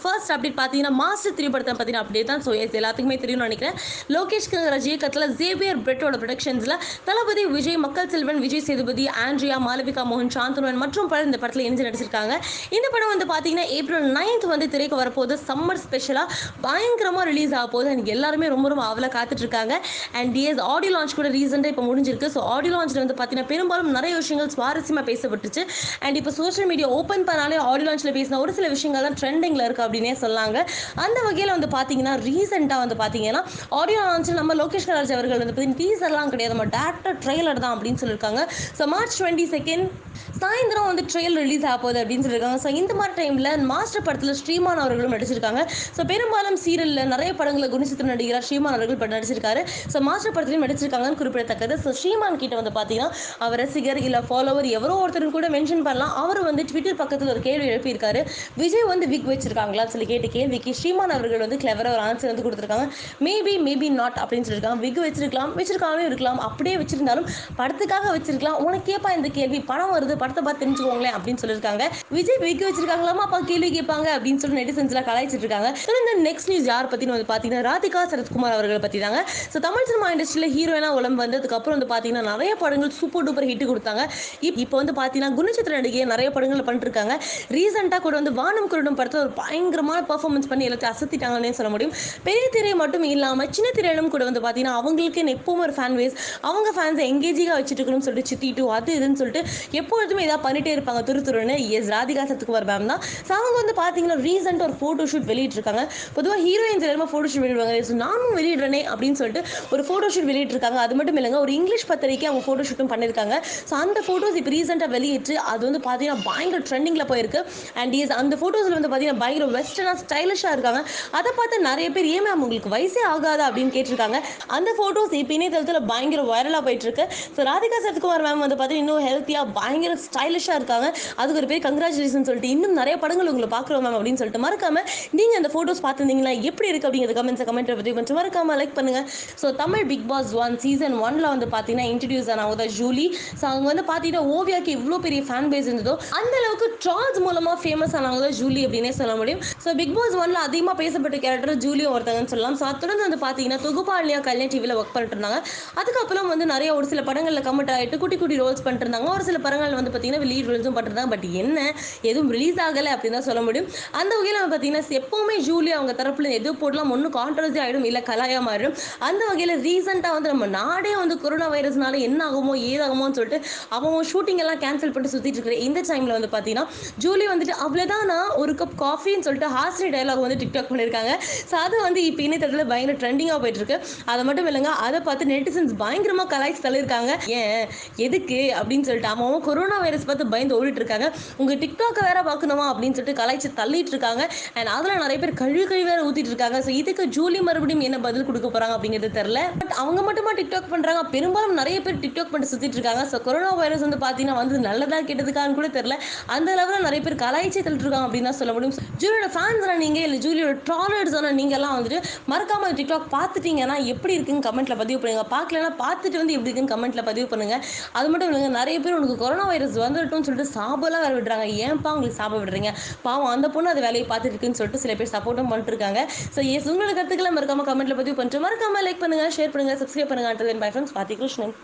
First update பார்த்தீங்கன்னா master three படத்தை பற்றின அப்டேட் தான். ஸோ எஸ் எல்லாத்துக்குமே தெரியும்னு நினைக்கிறேன். லோகேஷ் கனகராஜ் இயக்கத்தில் ஜேவியர் பிரெட்டோட ப்ரொடக்ஷன்ஸில் தளபதி விஜய் மக்கள் செல்வன் விஜய் சேதுபதி ஆண்ட்ரியா மாலவிகா மோகன் சாந்தனன் மற்றும் பலர் இந்த படத்தில் இணைஞ்சு நடிச்சிருக்காங்க. இந்த படம் வந்து பார்த்தீங்கன்னா ஏப்ரல் நைன்த் வந்து திரைக்கு வரப்போகுது. சம்மர் ஸ்பெஷலாக பயங்கரமாக ரிலீஸ் ஆக போகுது. எனக்கு எல்லாருமே ரொம்ப ரொம்ப ஆவலாக காத்துட்டு இருக்காங்க அண்ட் டிஎஸ் ஆடியோ லான்ச் கூட ரீசெண்டாக இப்போ முடிஞ்சிருக்கு. ஸோ ஆடியோ லான்ச்சில் வந்து பார்த்தீங்கன்னா பெரும்பாலும் நிறைய விஷயங்கள் சுவாரஸ்யமாக பேசப்பட்டுச்சு. அண்ட் இப்போ சோஷியல் மீடியா ஓப்பன் பண்ணாலே ஆடியோ லான்ச்சில் பேசின ஒரு சில விஷயங்கள் தான் ட்ரெண்டிங்கில் இருக்குது அப்படின்னே சொல்லாங்க அந்த வகையில் வந்து பார்த்தீங்கன்னா ரீசெண்டாக வந்து பார்த்தீங்கன்னா ஆடியோ லான்ச்சில் நம்ம லோகேஷ் கராஜ் அவர்கள் வந்து பார்த்தீங்கன்னா டீசர்லாம் கிடையாது. நம்ம டேரக்டர் ட்ரெய்லர் தான் அப்படின்னு சொல்லியிருக்காங்க. ஸோ மார்ச் டுவெண்ட்டி செகண்ட் சாயந்தரம் வந்து ட்ரெயில் ரிலீஸ் ஆக போகுது அப்படின்னு சொல்லியிருக்காங்க. ஸோ இந்த மாதிரி டைமில் மாஸ்டர் படத்தில் ஸ்ரீமான் அவர்களும் நடிச்சிருக்காங்க. ஸோ பெரும்பாலும் சீரியலில் நிறைய படங்களை குணசித்திர நடிகராக ஸ்ரீமான் அவர்கள் படம் நடிச்சிருக்காரு. ஸோ மாஸ்டர் படத்துலையும் நடிச்சிருக்காங்கன்னு குறிப்பிடத்தக்கது. ஸோ ஸ்ரீமான் கிட்ட வந்து பார்த்தீங்கன்னா அவர் ரசிகர் இல்லை ஃபாலோவர் எவரோ ஒருத்தர் கூட மென்ஷன் பண்ணலாம். அவர் வந்து ட்விட்டர் பக்கத்தில் ஒரு கேள்வி எழுப்பியிருக்காரு. விஜய் வந்து விக் வச்சிருக்காங்களான்னு சொல்லி கேட்ட கேள்விக்கு ஸ்ரீமான் அவர்கள் வந்து கிளவராக ஒரு ஆன்சர் வந்து கொடுத்துருக்காங்க. மேபி மேபி நாட் அப்படின்னு சொல்லியிருக்காங்க. விக் வச்சிருக்கலாம் வச்சிருக்காமே இருக்கலாம். அப்படியே வச்சிருந்தாலும் படத்துக்காக வச்சிருக்கலாம். உனக்கேப்பா இந்த கேள்வி? பணம் வருது படத்தை பார்த்து தெரிஞ்சுக்கோங்களேன் அப்படின்னு சொல்லியிருக்காங்க. விஜய் விக் வச்சிருக்காங்களாமா? அப்பா கேள்வி கேட்பாங்க அப்படின்னு சொல்லி நெட்டிசன்ஸ்லாம் கலாய்ச்சிட்டு இருக்காங்க ஸோ இந்த நெக்ஸ்ட் நியூஸ் யார் பற்றினு வந்து பார்த்தீங்கன்னா ராதிகா சரத்குமார் அவர்களை பற்றி தாங்க ஸோ தமிழ் சினிமா இண்டஸ்ட்ரியில் ஹீரோயினாக உடம்பு வந்ததுக்கப்புறம் வந்து பார்த்தீங்கன்னா நிறைய படங்கள் சூப்பர் டூப்பர் ஹிட் கொடுத்தாங்க. இப் இப்போ வந்து பார்த்தீங்கன்னா குணச்சித்திர நடிகை நிறைய படங்கள் பண்ணிருக்காங்க ரீசெண்டாக கூட வந்து வானம் குருடம் படத்தில் ஒரு பயங்கரமான பர்ஃபார்மன்ஸ் பண்ணி எல்லாத்தையும் அசத்திட்டாங்கன்னே சொல்ல முடியும். பெரிய திரை மட்டும் இல்லாமல் சின்ன திரையிலும் கூட வந்து பார்த்தீங்கன்னா அவங்களுக்கு எப்பவும் ஒரு ஃபேன் வேஸ் அவங்க ஃபேன்ஸை எங்கேஜிங்காக வச்சுட்டு இருக்கணும்னு சொல்லிட்டு சித்தி டூ அது இதுன்னு சொல்லிட்டு எப்பொழுதுமே ஏதாவது பண்ணிட்டே இருப்பாங்க துரு துருன்னு. எஸ் ராதிகா சத்துக்குமார் மேம் தான். ஸோ அவங்க வந்து பார்த்தீங்கன்னா ரீசெண்ட் ஒரு ஃபோட்டோ ஷூட் வெளியிட்டிருக்காங்க. பொதுவாக ஹீரோயின்ஸ் எல்லாருமே ஃபோட்டோ ஷூட் வெளியிடுவாங்க. ஸோ நானும் வெளியிடுறேனே அப்படின்னு சொல்லிட்டு ஒரு ஃபோட்டோ ஷூட் வெளியிட்டிருக்காங்க. அது மட்டும் இல்லைங்க ஒரு இங்கிலீஷ் பத்திரிக்கை அவங்க ஃபோட்டோ ஷூட்டும் பண்ணியிருக்காங்க. ஸோ அந்த ஃபோட்டோஸ் இப்போ ரீசெண்டாக வெளியிட்டு அது வந்து பார்த்தீங்கன்னா பயங்கர ட்ரெண்டிங்கில் போயிருக்கு. அண்ட் இஸ் அந்த ஃபோட்டோஸில் வந்து பார்த்தீங்கன்னா பயங்கர வெஸ்டர்னாக ஸ்டைலிஷாக இருக்காங்க. அதை பார்த்து நிறைய பேர் ஏன் மேம் உங்களுக்கு வயசே ஆகாதா? அப்படின்னு கேட்டிருக்காங்க. அந்த ஃபோட்டோஸ் இப்போ இணையதளத்தில் பயங்கர வைரலாக போயிட்டுருக்கு ஸோ ராதிகா சத்குமார் மேம் வந்து பார்த்தீங்கன்னா இன்னும் ஹெல்த்தியாக பயங்கர ஸ்டைலிஷாக இருக்காங்க. அதுக்கு ஒரு பேர் கங்க்ராச்சுலேஷன் சொல்லிட்டு இன்னும் நிறைய படங்கள் உங்களை பார்க்குறோம் மேம் அப்படின்னு சொல்லிட்டு மறக்காம நீங்கள் அந்த ஃபோட்டோஸ் பார்த்துருந்தீங்களா? எப்படி இருக்குது அப்படிங்கிறது கமெண்ட்ஸை கமெண்ட்டை பற்றி கொஞ்சம் மறக்காம லைக் பண்ணுங்க. So Tamil Bigg Boss one season ஒன்ல வந்து பார்த்தீங்கன்னா இன்ட்ரடியூஸ் ஆனவங்க தான் ஜூலி. ஸோ அவங்க வந்து பார்த்தீங்கன்னா ஓவியாக்கு இவ்வளோ பெரிய ஃபேன் பேஸ் இருந்ததோ அந்த அளவுக்கு ட்ரால்ஸ் மூலமாக ஃபேமஸ் ஆனவங்க தான் ஜூலி அப்படின்னே சொல்ல முடியும். ஸோ பிக் பாஸ் ஒன்ல அதிகமாக பேசப்பட்ட கேரக்டர் ஜூலியும் ஒருத்தங்கன்னு சொல்லலாம். ஸோ அத்துடன் வந்து பார்த்தீங்கன்னா தொகுப்பாளியா கல்யாண் டிவியில் ஒர்க் பண்ணிட்டு இருந்தாங்க. அதுக்கப்புறம் வந்து நிறைய ஒரு சில படங்களில் கமெண்ட் ஆகிட்டு குட்டி குட்டி ரோல்ஸ் பண்ணிட்டு இருந்தாங்க. ஒரு சில படங்கள் வந்து பார்த்தீங்கன்னா லீட் ரிலீஸும் பண்ணிருந்தாங்க பட் என்ன? எதுவும் ரிலீஸ் ஆகலை அப்படின்னு தான் சொல்ல முடியும். அந்த வகையில் நம்ம பார்த்தீங்கன்னா எப்போவுமே ஜூலி அவங்க தரப்புல எது போடலாம் ஒன்றும் கான்ட்ரவர்சி ஆகிடும் இல்லை கலாயா மாறிடும். அந்த வகையில் ரீசெண்டாக வந்து நம்ம நாடே வந்து கொரோனா வைரஸ்னால என்ன ஆகுமோ ஏதாகுமோன்னு சொல்லிட்டு அவன் ஷூட்டிங் எல்லாம் கேன்சல் பண்ணிட்டு சுற்றிட்டு இருக்கிற இந்த டைமில் வந்து பார்த்தீங்கன்னா ஜூலி வந்துட்டு அவ்வளோதான் நான் ஒரு கப் காஃபின்னு சொல்லிட்டு ஹாஸ்ரி டைலாக் வந்து டிக்டாக் பண்ணியிருக்காங்க. ஸோ அது வந்து இப்போ இணையதளத்தில் பயங்கர ட்ரெண்டிங்காக போயிட்டு இருக்கு அதை மட்டும் இல்லைங்க அதை பார்த்து நெட்டிசன்ஸ் பயங்கரமாக கலாய்ச்சி தள்ளியிருக்காங்க. ஏன்? எதுக்கு? அப்படின்னு சொல்லிட்டு அவன் கொரோனா வைரஸ் பார்த்து பயந்து ஓடிட்டு இருக்காங்க உங்கள் டிக்டாக்கை வேற பார்க்கணுமா அப்படின்னு சொல்லிட்டு கலாய்ச்சி தள்ளிட்டு இருக்காங்க அண்ட் அதில் நிறைய பேர் கழுவி கழுவி வேற ஊற்றிட்டு இருக்காங்க ஸோ இதுக்கு ஜூலி மறுபடியும் என்ன பதில் கொடுக்க போகிறாங்க அப்படிங்கிறது தெரில பட் அவங்க மட்டுமா டிக்டாக் பண்ணுறாங்க பெரும்பாலும் நிறைய பேர் டிக்டாக் பண்ணிட்டு சுற்றிட்டு இருக்காங்க ஸோ கொரோனா வைரஸ் வந்து பார்த்தீங்கன்னா வந்து நல்லதா கெட்டதுக்கான்னு கூட தெரில அந்த லெவலில் நிறைய பேர் கலாய்ச்சி தள்ளிட்டு இருக்காங்க அப்படின்னு தான் சொல்ல முடியும். ஜூலியோட ஃபேன்ஸ் நீங்கள் இல்லை ஜூலியோட ட்ராலர்ஸ் நீங்கள்லாம் வந்துட்டு மறக்காம டிக்டாக் பார்த்துட்டீங்கன்னா எப்படி இருக்குன்னு கமெண்ட்ல பதிவு பண்ணுங்க. பார்க்கலன்னா பார்த்துட்டு வந்து எப்படி இருக்குன்னு கமெண்ட்ல பதிவு பண்ணுங்க. அது மட்டும் இல்லைங்க நிறைய பேர் உனக்கு கொரோனா வைரஸ் வந்துட்டோம்னு சொல்லிட்டு சாபெல்லாம் வேற விடுறாங்க. ஏன்ப்பா உங்களுக்கு சாப விடுறீங்க? பாவம் அந்த பொண்ணு அது வேலையை பார்த்துட்டு இருக்குன்னு சொல்லிட்டு சில பேர் சப்போர்ட்டும் பண்ணிட்டு இருக்காங்க ஸோ எஸ் உங்களோட கருத்துக்களை மறக்காம கமெண்ட்ல பதிவு பண்ணிட்டு மறக்காம லைக் பண்ணுங்க ஷேர் பண்ணுங்க சப்ஸ்கிரைப் பண்ணுங்க. பை ஃப்ரெண்ட்ஸ் பாத்தி கிருஷ்ணன்.